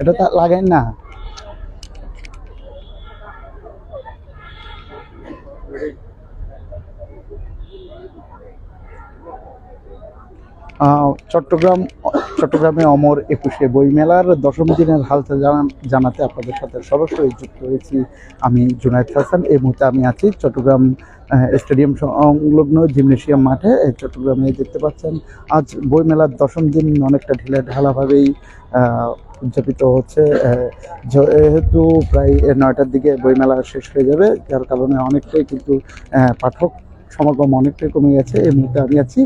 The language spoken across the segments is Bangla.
এটা তা লাগাই না। চট্টগ্রাম, চট্টগ্রামে অমর একুশে বইমেলার দশম দিনের হালচাল জানাতে আপনাদের সাথে সরাসরি যুক্ত হয়েছি আমি জুনায়দ হাসান। এই মুহূর্তে আমি আছি চট্টগ্রাম স্টেডিয়াম সংলগ্ন জিমনেশিয়াম মাঠে। চট্টগ্রামে দেখতে পাচ্ছেন, আজ বইমেলার দশম দিন অনেকটা ঢিলে ঢালাভাবেই উদযাপিত হচ্ছে। যেহেতু প্রায় নয়টার দিকে বইমেলা শেষ হয়ে যাবে, যার কারণে অনেকটাই কিন্তু পাঠক সমাগম অনেকটাই কমে গেছে। এই মুহূর্তে আমি আছি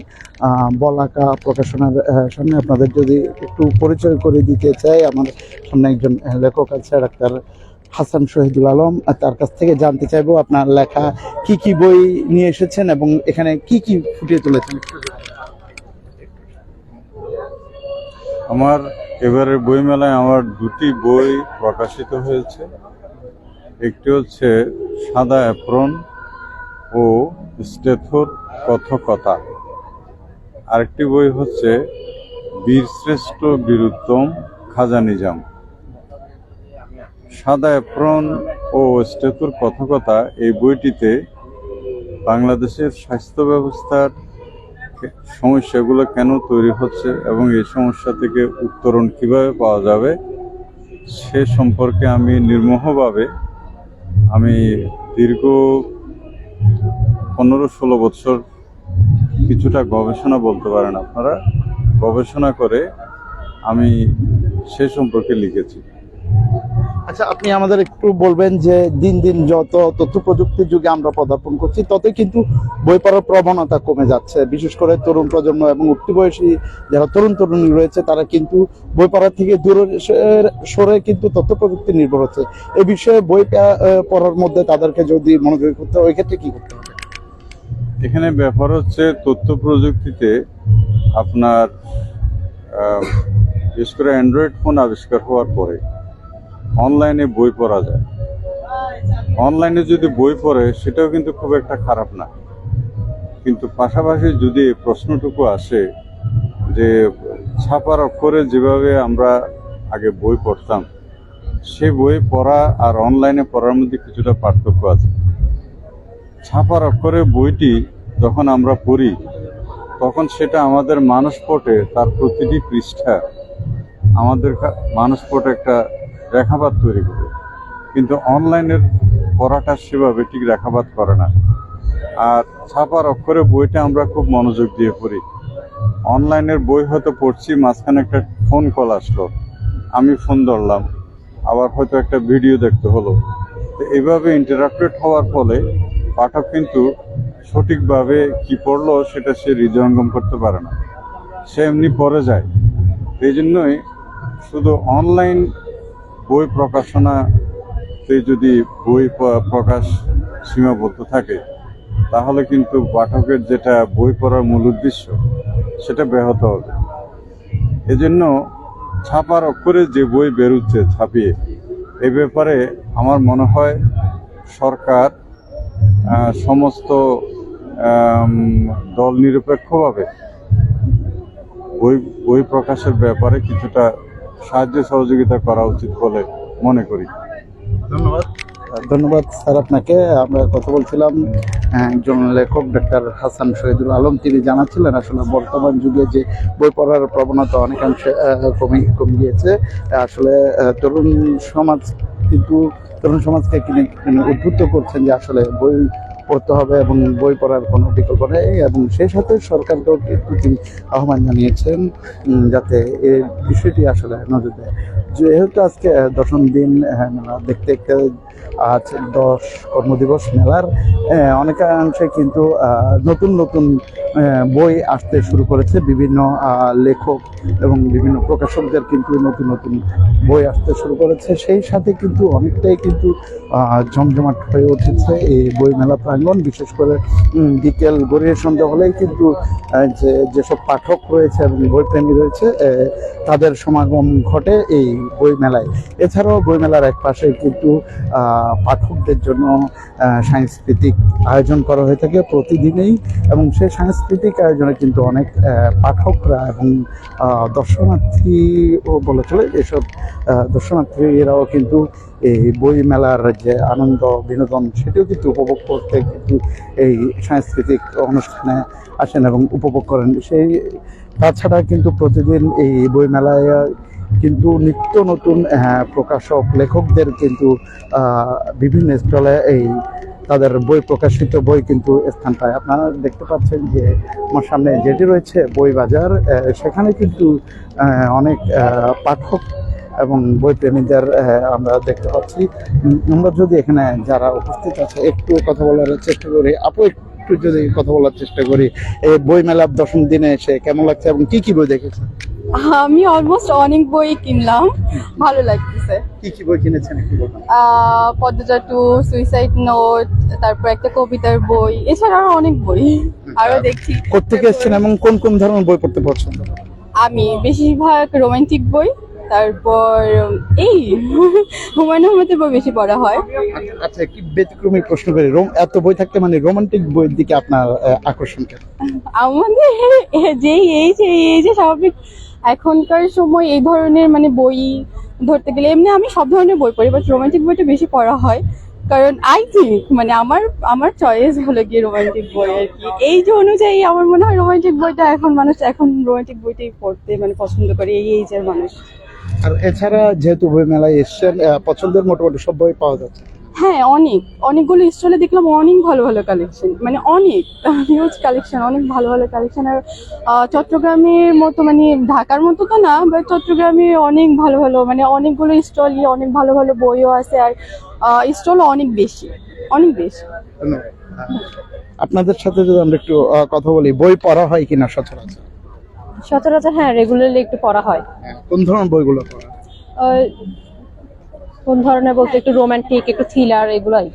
বলাকা প্রকাশনার সামনে আপনাদের যদি একটু পরিচয় করে দিতে চাই, আমার সামনে একজন লেখক আছে, ডাক্তার হাসান শহীদুল আলম। তার কাছ থেকে জানতে চাইব আপনার লেখা কি কি বই নিয়ে এসেছেন এবং এখানে কি কি ফুটিয়ে তুলেছেন? আমার এবারের বইমেলায় আমার দুটি বই প্রকাশিত হয়েছে। একটি হচ্ছে সাদা অ্যাপ্রন ও স্টেথোর কথকতা। আরেকটি বই হচ্ছে বীরশ্রেষ্ঠ বীরুত্তম খাজা নিজাম সাদা অ্যাপ্রন ও স্টেথোর কথকতা এই বইটিতে বাংলাদেশের স্বাস্থ্য ব্যবস্থার সমস্যাগুলো কেন তৈরি হচ্ছে এবং এই সমস্যা থেকে উত্তরণ কীভাবে পাওয়া যাবে সে সম্পর্কে আমি নির্মোহভাবে আমি দীর্ঘ পনেরো ষোলো বছর কিছুটা গবেষণা বলতে পারেন আপনারা, গবেষণা করে আমি সে সম্পর্কে লিখেছি। আচ্ছা আপনি আমাদের একটু বলবেন যে দিন দিন যত তথ্য প্রযুক্তির যুগে আমরা পদার্পণ করছি ততই কিন্তু বই পড়ার প্রবণতা কমে যাচ্ছে। বিশেষ করে তরুণ প্রজন্ম এবং উঠতি বয়সী যারা তরুণ তরুণী রয়েছে, তারা কিন্তু বই পড়ার থেকে দূরে সরে- কিন্তু তথ্য প্রযুক্তি নির্ভর হচ্ছে। এ বিষয়ে বই পড়ার মধ্যে তাদেরকে যদি মনোযোগী করতে হয়, ওই ক্ষেত্রে কি করতে হবে? এখানে ব্যাপার হচ্ছে তথ্য প্রযুক্তিতে আপনার বিশেষ করে অ্যান্ড্রয়েড ফোন আবিষ্কার হওয়ার পরে অনলাইনে বই পড়া যায়। অনলাইনে যদি বই পড়ে, সেটাও কিন্তু খুব একটা খারাপ না। কিন্তু পাশাপাশি যদি প্রশ্নটুকু আসে যে ছাপার অক্ষরে যেভাবে আমরা আগে বই পড়তাম, সে বই পড়া আর অনলাইনে পড়ার মধ্যে কিছুটা পার্থক্য আছে। ছাপার অক্ষরে বইটি যখন আমরা পড়ি, তখন সেটা আমাদের মানসপটে তার প্রতিটি পৃষ্ঠা আমাদের মানসপটে একটা রেখাপাত তৈরি করে। কিন্তু অনলাইনের পড়াটা সেভাবে ঠিক রেখাপাত করে না। আর ছাপার অক্ষরে বইটা আমরা খুব মনোযোগ দিয়ে পড়ি। অনলাইনের বই হয়তো পড়ছি, মাঝখানে একটা ফোন কল আসলো। আমি ফোন ধরলাম, আবার হয়তো একটা ভিডিও দেখতে হলো। তো এইভাবে ইন্টারাক্টেড হওয়ার ফলে পাঠক কিন্তু সঠিকভাবে কি পড়ল সেটা সে হৃদয়ঙ্গম করতে পারে না। সে এমনি পড়ে যায়। এই জন্যই শুধু অনলাইন বই প্রকাশনাতে যদি বই প্রকাশ সীমাবদ্ধ থাকে, তাহলে কিন্তু পাঠকের যেটা বই পড়ার মূল উদ্দেশ্য, সেটা ব্যাহত হবে। এজন্য ছাপার অক্ষরে যে বই বেরোচ্ছে, ছাপিয়ে, এ ব্যাপারে আমার মনে হয় সরকার সমস্ত দল নিরপেক্ষভাবে বই বই প্রকাশের ব্যাপারে কিছুটা সাহায্য সহযোগিতা করা উচিত বলে মনে করি। ধন্যবাদ। ধন্যবাদ স্যার আপনাকে। আমরা কথা বলছিলাম একজন লেখক ডাক্তার হাসান শহীদুল আলম। তিনি জানাচ্ছিলেন আসলে বর্তমান যুগে যে বই পড়ার প্রবণতা অনেকাংশে কমে কমে গিয়েছে। আসলে তরুণ সমাজ কিন্তু তরুণ সমাজকে কিনে উদ্বুদ্ধ করছেন যে আসলে বই পড়তে হবে এবং বই পড়ার কোনো বিকল্প নেই এবং সেই সাথে সরকারকেও তিনি আহ্বান জানিয়েছেন যাতে এই বিষয়টি আসলে নজর দেয়। যেহেতু আজকে দশম দিন মেলা দেখতে দেখতে আজ দশ কর্মদিবস মেলার অনেকাংশে কিন্তু নতুন নতুন বই আসতে শুরু করেছে। বিভিন্ন লেখক এবং বিভিন্ন প্রকাশকদের কিন্তু নতুন নতুন বই আসতে শুরু করেছে। সেই সাথে কিন্তু অনেকটাই কিন্তু জমজমাট হয়ে উঠেছে এই বই মেলা প্রাঙ্গণ। বিশেষ করে বিকেল গড়িয়ে সন্ধ্যা হলেই কিন্তু যে, যেসব পাঠক রয়েছে এবং বইপ্রেমী রয়েছে তাদের সমাগম ঘটে এই বই মেলায়। এছাড়াও বই মেলার এক পাশে কিন্তু পাঠকদের জন্য সাংস্কৃতিক আয়োজন করা হয়ে থাকে প্রতিদিনেই এবং সেই সাংস্কৃতিক সাংস্কৃতিক আয়োজনে কিন্তু অনেক পাঠকরা এবং দর্শনার্থী ও বলে চলে এসব দর্শনার্থীরাও কিন্তু এই বই মেলার যে আনন্দ, বিনোদন সেটিও কিন্তু উপভোগ করতে কিন্তু এই সাংস্কৃতিক অনুষ্ঠানে আসেন এবং উপভোগ করেন। সেই, তাছাড়া কিন্তু প্রতিদিন এই বই মেলায় কিন্তু নিত্য নতুন প্রকাশক, লেখকদের কিন্তু বিভিন্ন স্টলে এই তাদের বই, প্রকাশিত বই কিন্তু স্থান পায় আপনারা দেখতে পাচ্ছেন যে আমার সামনে যেটি রয়েছে, বই বাজার সেখানে কিন্তু অনেক পাঠক এবং বই প্রেমীদের আমরা দেখতে পাচ্ছি। আমরা যদি এখানে যারা উপস্থিত আছে, একটু কথা বলার চেষ্টা করি। আপু, একটু যদি কথা বলার চেষ্টা করি। এই বই মেলার দশম দিনে এসে কেমন লাগছে এবং কি কি বই দেখেছেন? আমি অলমোস্ট অনেক বই কিনলাম। ভালো লাগতেছে। কি কি বই কিনেছেন একটু বলুন? পদ্মজা টু সুইসাইড নোট তারপর একটা কবিতার বই এছাড়া আরও অনেক বই। আরও দেখছি কোথেকে এসেছেন এবং কোন কোন ধরনের বই পড়তে পছন্দ? আমি বেশিরভাগ রোমান্টিক বই তারপর এই হুমায়ুন আহমেদের বই বেশি পড়া হয়। আচ্ছা কি ব্যতিক্রমী প্রশ্ন করি রোম এত বই থাকতে মানে রোমান্টিক বইয়ের দিকে আপনার আকর্ষণ কেন? আমাদের যেই এই যে এই যে স্বাভাবিক এখনকার সময় এই ধরনের মানে বই ধরতে গেলে, এমনি আমি সব ধরনের বই পড়ি বাট রোমান্টিক বইটা বেশি পড়া হয়। কারণ আই থিঙ্ক মানে আমার আমার চয়েস হলো গিয়ে রোমান্টিক বই আর কি। এই যে অনুযায়ী আমার মনে হয় রোমান্টিক বইটা এখন মানুষ, এখন রোমান্টিক বইটাই পড়তে মানে পছন্দ করে, এই এইজের মানুষ। আর এছাড়া যেহেতু বই মেলায় এসছেন পছন্দের মোটামুটি সব বই পাওয়া যাচ্ছে। হ্যাঁ অনেক। অনেকগুলো স্টলে দেখলাম অনেক ভালো ভালো কালেকশন মানে অনেক হিউজ কালেকশন অনেক ভালো ভালো কালেকশন আর চট্টগ্রামের মতো মানে ঢাকার মতো তো না বাট চট্টগ্রামে অনেক ভালো ভালো মানে অনেকগুলো স্টলই অনেক ভালো ভালো বইও আছে। আর স্টলও অনেক বেশি অনেক বেশি। আপনাদের সাথে যদি আমরা একটু কথা বলি বই পড়া হয় কিনা সচরাচর? সচরাচর হ্যাঁ রেগুলারলি একটু পড়া হয়। হ্যাঁ, কোন ধরনের বইগুলো পড়া কোন ধরনের বলতে একটু রোমান্টিক একটু থ্রিলার এগুলোই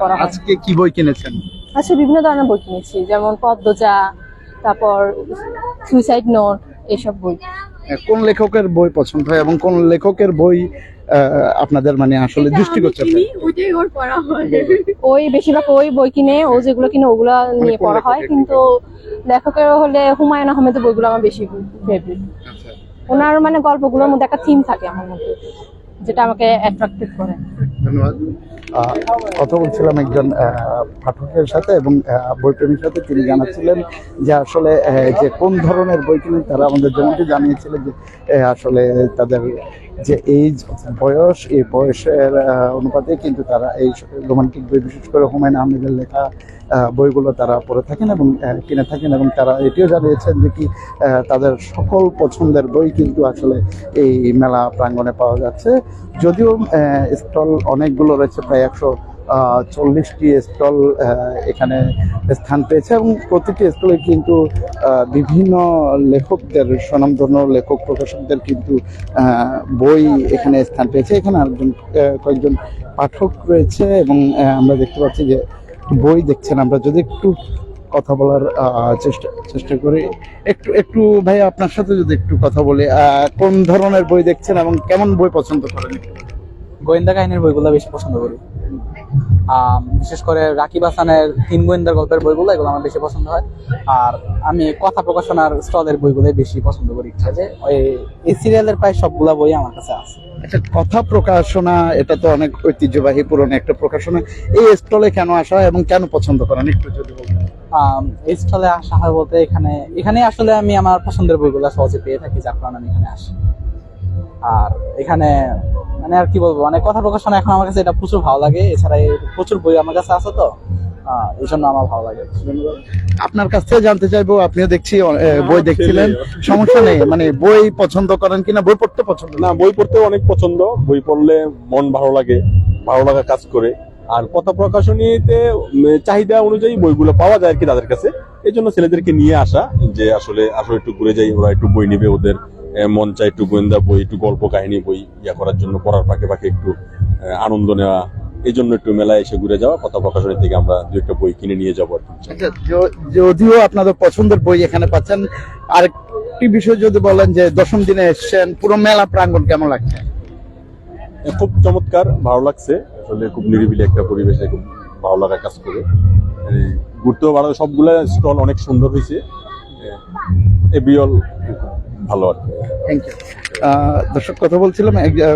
হয়। আজকে কি বই কিনেছেন? আচ্ছা বিভিন্ন ধরনের বই কিনেছি যেমন পদ্মজা তারপর সুইসাইড নোট এইসব বই। কোন লেখকের বই পছন্দ হয় এবং কোন লেখকের বই আপনাদের মানে আসলে দৃষ্টিগোচর হয়? ওইটাই ওর পড়া হয়। ওই বেশিরভাগ ওই বই কিনে ও যেগুলো কিনে ওগুলো নিয়ে পড়া হয় কিন্তু লেখকের হলে হুমায়ুন আহমেদের বইগুলো আমার বেশি ফেভারিট আচ্ছা। ওনার মানে গল্পগুলোর মধ্যে একটা থিম থাকে আমার মধ্যে যেটা আমাকে অ্যাট্রাক্টিভ করে। কথা বলছিলাম একজন পাঠকের সাথে এবং বইপ্রেমীর সাথে তিনি জানাচ্ছিলেন যে আসলে যে কোন ধরনের বই কিনে তারা আমাদের জন্য জানিয়েছিলেন যে আসলে তাদের যে এই বয়স, এই বয়সের অনুপাতে কিন্তু তারা এই রোমান্টিক বই, বিশেষ করে হুমায়ুন আহমেদের লেখা বইগুলো তারা পড়ে থাকেন এবং কিনে থাকেন এবং তারা এটিও জানিয়েছেন যে কি তাদের সকল পছন্দের বই কিন্তু আসলে এই মেলা প্রাঙ্গণে পাওয়া যাচ্ছে। যদিও স্টল অনেকগুলো রয়েছে, প্রায় একশো চল্লিশটি স্টল এখানে স্থান পেয়েছে এবং প্রতিটি স্টলে কিন্তু বিভিন্ন লেখকদের, স্বনামধন্য লেখক, প্রকাশকদের কিন্তু বই এখানে স্থান পেয়েছে। এখানে আরেকজন কয়েকজন পাঠক রয়েছে এবং আমরা দেখতে পাচ্ছি যে বই দেখছেন। আমরা যদি একটু কথা বলার চেষ্টা চেষ্টা করি। একটু একটু ভাই, আপনার সাথে যদি একটু কথা বলি কোন ধরনের বই দেখছেন এবং কেমন বই পছন্দ করেন? গোয়েন্দা কাহিনীর বইগুলো বেশি পছন্দ করি। বিশেষ করে রাকিব হাসানের তিন গোয়েন্দার গল্পের বইগুলো এগুলো আমার বেশি পছন্দ হয়। আর আমি কথা প্রকাশনার স্টলের বইগুলোই বেশি পছন্দ করি। ইচ্ছা যে ওই এই সিরিয়ালের প্রায় সবগুলা বই আমার কাছে আছে। আচ্ছা কথা প্রকাশনা এটা তো অনেক ঐতিহ্যবাহী পুরনো একটা প্রকাশনা। এই স্টলে কেন আসা হয় এবং কেন পছন্দ করেন? একটু যদি বলতেন। এই স্টলে আসা হয় বলতে এখানে এখানে আসলে আমি আমার পছন্দের বইগুলো সহজে পেয়ে থাকি যার কারণে আমি এখানে আসি। আর এখানে মানে আর কি বলব মানে কথা প্রকাশনা এখন আমার কাছে এটা প্রচুর ভালো লাগে এছাড়া প্রচুর বই আমার কাছে আছে তো এই জন্য আমার ভালো লাগে। আপনার কাছ থেকে জানতে চাইব আপনিও দেখছি বই দেখছিলেন। সমস্যা নেই মানে বই পছন্দ করেন কিনা বই পড়তে পছন্দ না বই পড়তে অনেক পছন্দ বই পড়লে মন ভালো লাগে ভালো লাগা কাজ করে। আর কথা প্রকাশনীতে চাহিদা অনুযায়ী বইগুলো পাওয়া যায় আর কি তাদের কাছে। এই জন্য ছেলেদেরকে নিয়ে আসা যে আসলে আসলে একটু ঘুরে যাই ওরা একটু বই নেবে ওদের। মন চায় একটু গোয়েন্দা বই একটু গল্প কাহিনী বই ইয়া করার জন্য পড়ার ফাঁকে ফাঁকে একটু আনন্দ নেওয়া এই জন্য একটু মেলায় এসে ঘুরে যাওয়া কথা প্রকাশনী থেকে আমরা দু একটা বই কিনে নিয়ে যাব আর কি। আচ্ছা যদিও আপনাদের পছন্দের বই এখানে পাচ্ছেন আর একটি বিষয় যদি বলেন যে দশম দিনে এসছেন পুরো মেলা প্রাঙ্গণ কেমন লাগছে? খুব চমৎকার ভালো লাগছে আসলে খুব নিরিবিলি একটা পরিবেশে খুব ভালো লাগা কাজ করে। ঘুরতেও ভালো সবগুলা স্টল অনেক সুন্দর হয়েছে এ এবিএল ভালো আর কি। থ্যাংক ইউ দর্শক কথা বলছিলাম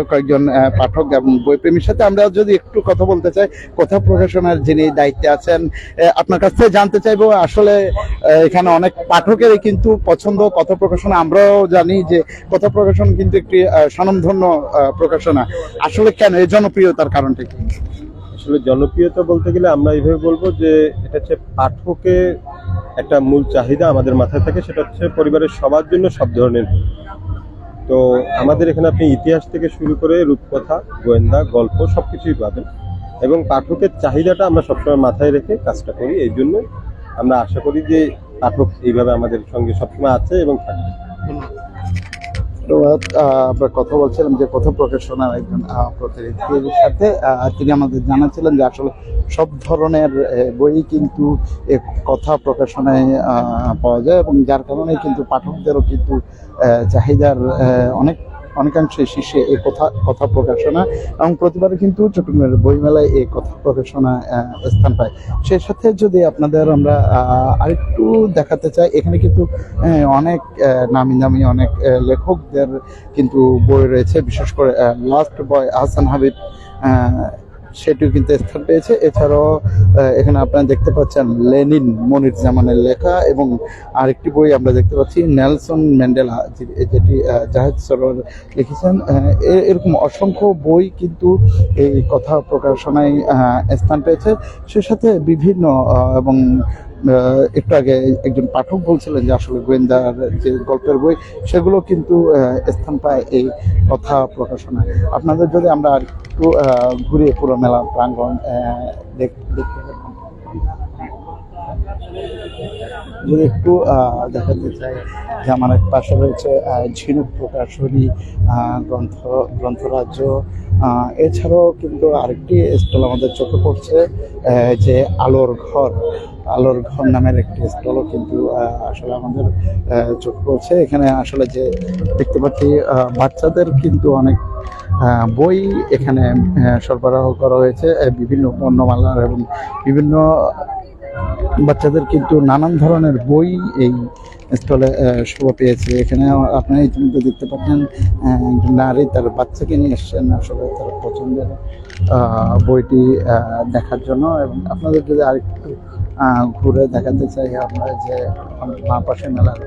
কয়েকজন পাঠক এবং বইপ্রেমীর সাথে। আমরা যদি একটু কথা বলতে চাই কথা প্রকাশনার যিনি দায়িত্বে আছেন আপনার কাছ থেকে জানতে চাইব আসলে এখানে অনেক পাঠকেরই কিন্তু পছন্দ কথা প্রকাশনা। আমরাও জানি যে কথা প্রকাশন কিন্তু একটি স্বনামধন্য প্রকাশনা। আসলে কেন এই জনপ্রিয়তার কারণটা কি? আসলে জনপ্রিয়তা বলতে গেলে আমরা এইভাবে বলব যে এটা হচ্ছে পাঠকের একটা মূল চাহিদা আমাদের মাথায় থাকে, সেটা হচ্ছে পরিবারের সবার জন্য সব ধরনের তো আমাদের এখানে আপনি ইতিহাস থেকে শুরু করে রূপকথা, গোয়েন্দা, গল্প সব কিছুই পাবেন এবং পাঠকের চাহিদাটা আমরা সবসময় মাথায় রেখে কাজটা করি। এই জন্য আমরা আশা করি যে পাঠক এইভাবে আমাদের সঙ্গে সবসময় আছে এবং থাকবে। আমরা কথা বলছিলাম যে কথা প্রকাশনার একজন প্রতিনিধির সাথে তিনি আমাদের জানাচ্ছিলেন যে আসলে সব ধরনের বই কিন্তু কথা প্রকাশনায় পাওয়া যায় এবং যার কারণে কিন্তু পাঠকদেরও কিন্তু চাহিদার অনেক অনেকাংশে শীর্ষে এই কথা কথা প্রকাশনা এবং প্রতিবারে কিন্তু চট্টগ্রামের বইমেলায় এই কথা প্রকাশনা স্থান পায়। সেই সাথে যদি আপনাদের আমরা আরেকটু দেখাতে চাই, এখানে কিন্তু অনেক নামি দামি অনেক লেখকদের কিন্তু বই রয়েছে। বিশেষ করে লাস্ট বয় আহসান হাবিব সেটিও কিন্তু স্থান পেয়েছে। এছাড়াও এখানে আপনারা দেখতে পাচ্ছেন লেনিন মনির জামানের লেখা এবং আরেকটি বই আমরা দেখতে পাচ্ছি, নেলসন ম্যান্ডেলা যেটি জাহেদ সরোয়ার লিখেছেন। এরকম অসংখ্য বই কিন্তু এই কথা প্রকাশনায় স্থান পেয়েছে। সে সাথে বিভিন্ন এবং একটু আগে একজন পাঠক বলছিলেন যে আসলে গোয়েন্দার যে গল্পের বই সেগুলো কিন্তু স্থান পায় এই কথা প্রকাশনায় আপনাদের যদি আমরা একটু আহ, ঘুরে পুরো মেলা প্রাঙ্গণ দেখতে যদি একটু দেখাতে চাই যে আমার এক পাশে রয়েছে ঝিনুক প্রকাশনী গ্রন্থ গ্রন্থরাজ্য। এছাড়াও কিন্তু আরেকটি স্টল আমাদের চোখে পড়ছে যে আলোর ঘর। আলোর ঘর নামের একটি স্টলও কিন্তু আসলে আমাদের চোখ পড়ছে। এখানে আসলে যে দেখতে পাচ্ছি বাচ্চাদের কিন্তু অনেক বই এখানে সরবরাহ করা হয়েছে। বিভিন্ন পণ্যমালার এবং বিভিন্ন বাচ্চাদের কিন্তু নানান ধরনের বই এই স্টলে শোভা পেয়েছে। এখানে আপনারা ইতিমধ্যে দেখতে পাচ্ছেন নারী তার বাচ্চাকে নিয়ে এসছেন আসলে তার পছন্দের বইটি দেখার জন্য। এবং আপনাদের যদি আরেকটু ঘুরে দেখাতে চাই আমরা যে মা পাশে মেলার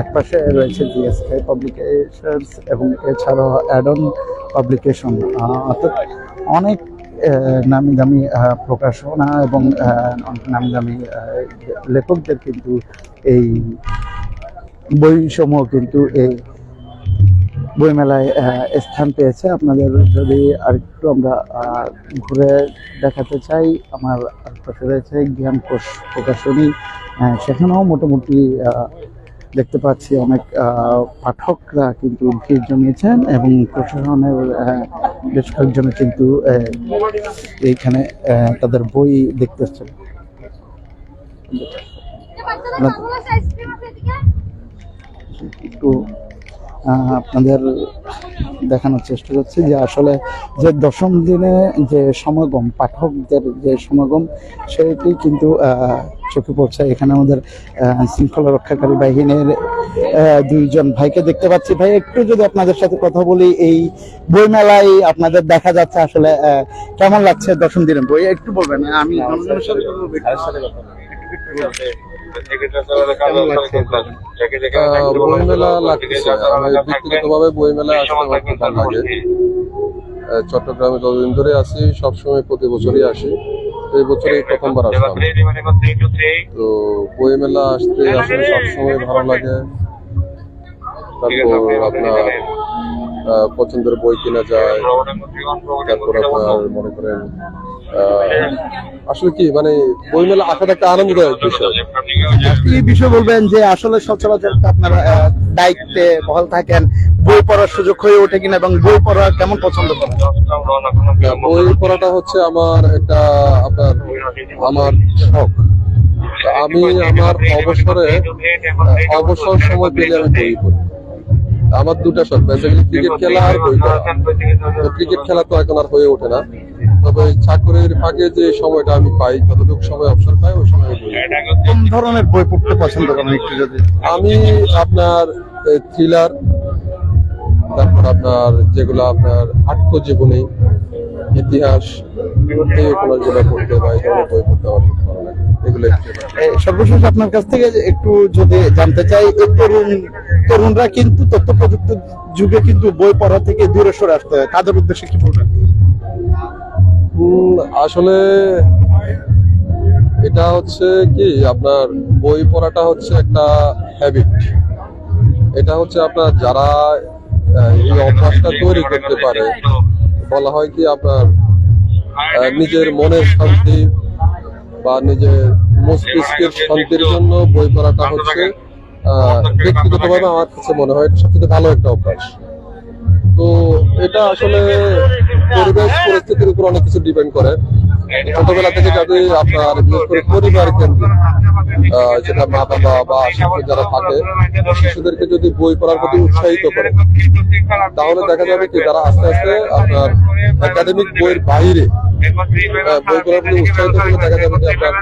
এক পাশে রয়েছে জিএসকে পাবলিকেশনস এবং এছাড়াও অ্যাডন পাবলিকেশন অর্থাৎ অনেক নামি দামি প্রকাশনা এবং নামি দামি লেখকদের কিন্তু এই বইসমূহ কিন্তু এই বইমেলায় স্থান পেয়েছে। আপনাদের যদি আরেকটু আমরা ঘুরে দেখাতে চাই আমার পাশে রয়েছে জ্ঞান কোষ প্রকাশনী। সেখানেও মোটামুটি দেখতে পাচ্ছি অনেক পাঠকরা কিন্তু ভিড় জমিয়েছেন এবং প্রশাসনের বেশ কয়েকজন কিন্তু এইখানে তাদের বই দেখতে এসছেন। একটু আপনাদের দেখানোর চেষ্টা করছি যে আসলে যে দশম দিনে যে সমাগম পাঠকদের যে সমাগম সেটি কিন্তু চোখে পড়ছে। এখানে আমাদের শৃঙ্খলা রক্ষাকারী বাহিনীর দুইজন ভাইকে দেখতে পাচ্ছি। ভাই একটু যদি আপনাদের সাথে কথা বলি এই বইমেলায় আপনাদের দেখা যাচ্ছে আসলে কেমন লাগছে দশম দিনে বই? একটু বলবেন আমি সাথে কথা কেমন লাগছে? আহ, বইমেলা লাগতেছে। আমি ব্যক্তিগতভাবে বইমেলা আসতে আমার খুব ভালো লাগে চট্টগ্রামে যতদিন ধরে আসি সবসময় প্রতি বছরই আসি। এই বছরই প্রথমবার আসলাম। তো বইমেলা আসতে আসলে সবসময় ভালো লাগে। তারপর আপনার পছন্দের বই কেনা যায় তারপর আপনার মনে করেন আসলে কি মানে বইমেলা আসাটা একটা আনন্দদায়ক বিষয়। কি বিষয় বলবেন যে আসলে সচরাচর আপনারা দায়িত্বে বহাল থাকেন বই পড়ার সুযোগ হয়ে ওঠে কিনা এবং বই পড়া কেমন পছন্দ করেন? বই পড়াটা হচ্ছে আমার একটা আপনার আমার শখ। আমি আমার অবসরে অবসর সময় পেলে আমি বই পড়ি। আমার দুটা শখ বেসিক্যালি ক্রিকেট খেলা আর বই পড়া। ক্রিকেট খেলা তো এখন আর হয়ে ওঠে না। তবে চাকরির ফাঁকে যে সময়টা আমি পাই যতটুকু সময় অবসর পাই ওই সময় বই কোন ধরনের বই পড়তে পছন্দ করেন একটু যদি? আমি আপনার থ্রিলার তারপর আপনার যেগুলো আপনার আত্মজীবনী ইতিহাস এই উপন্যাসগুলো পড়তে বা এই ধরনের বই পড়তে আমার খুব ভালো লাগে। এগুলো সর্বশেষ আপনার কাছ থেকে একটু যদি জানতে চাই এই তরুণ তরুণরা কিন্তু তথ্য প্রযুক্তির যুগে কিন্তু বই পড়া থেকে দূরে সরে আসতে হয়। তাদের উদ্দেশ্যে কি বলবেন? আসলে এটা হচ্ছে কি, আপনার বই পড়াটা হচ্ছে একটা হ্যাবিট এটা হচ্ছে আপনার যারা এই অভ্যাসটা তৈরি করতে পারে, বলা হয় কি আপনার নিজের মনের শান্তি বা নিজের মস্তিষ্কের শান্তির জন্য বই পড়াটা হচ্ছে ব্যক্তিগতভাবে আমার কাছে মনে হয় এটা সবচেয়ে ভালো একটা অভ্যাস। তো এটা আসলে পরিবেশ, পরিস্থিতির উপর অনেক কিছু ডিপেন্ড করে। ছোটবেলা থেকে যদি আপনার পরিবার কেন্দ্রিক যেটা মা বাবা বা আশেপাশে যারা থাকে শিশুদেরকে যদি বই পড়ার প্রতি উৎসাহিত করে, তাহলে দেখা যাবে কি, তারা আস্তে আস্তে আপনার একাডেমিক বইয়ের বাইরে বই পড়ার প্রতি উৎসাহিত করলে দেখা যাবে যে আপনার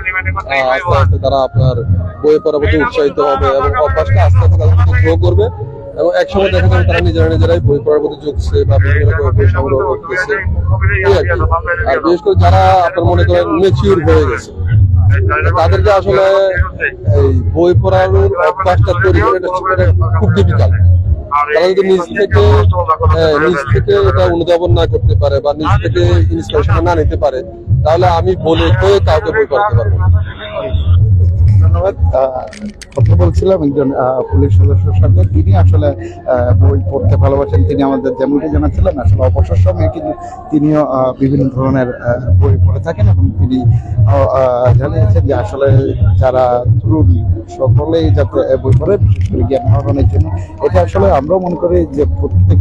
আস্তে আস্তে তারা আপনার বই পড়ার প্রতি উৎসাহিত হবে এবং অভ্যাসটা আস্তে আস্তে তাদের গ্রো করবে। এবং একসময় দেখা যাবে তারা নিজেরা নিজেরাই বই পড়ার প্রতি ঝুঁকছে বা বিভিন্ন রকমের বই সংগ্রহ করতেছে। আর বিশেষ করে যারা আপনার মনে করেন মেচিউর হয়ে গেছে তাদেরকে আসলে এই বই পড়ার অভ্যাসটা তৈরি করে খুব ডিফিকাল্ট তারা যদি নিজ থেকে হ্যাঁ, নিজ থেকে এটা অনুধাবন না করতে পারে বা নিজ থেকে ইন্সপিরেশন না নিতে পারে তাহলে আমি বলে কয়ে কাউকে বই পড়াতে পারব না। ধন্যবাদ। কথা বলছিলাম একজন পুলিশ সদস্যের সাথে। তিনি আসলে বই পড়তে ভালোবাসেন। তিনি আমাদের যেমনটি জানাচ্ছিলেন, আসলে অবসর সময়ে কিন্তু তিনিও বিভিন্ন ধরনের বই পড়ে থাকেন এবং তিনি জানিয়েছেন যে আসলে যারা তরুণ সকলেই যাতে বই পড়ে, বিশেষ করে জ্ঞান আহরণের জন্য। এটা আসলে আমরাও মনে করি যে প্রত্যেক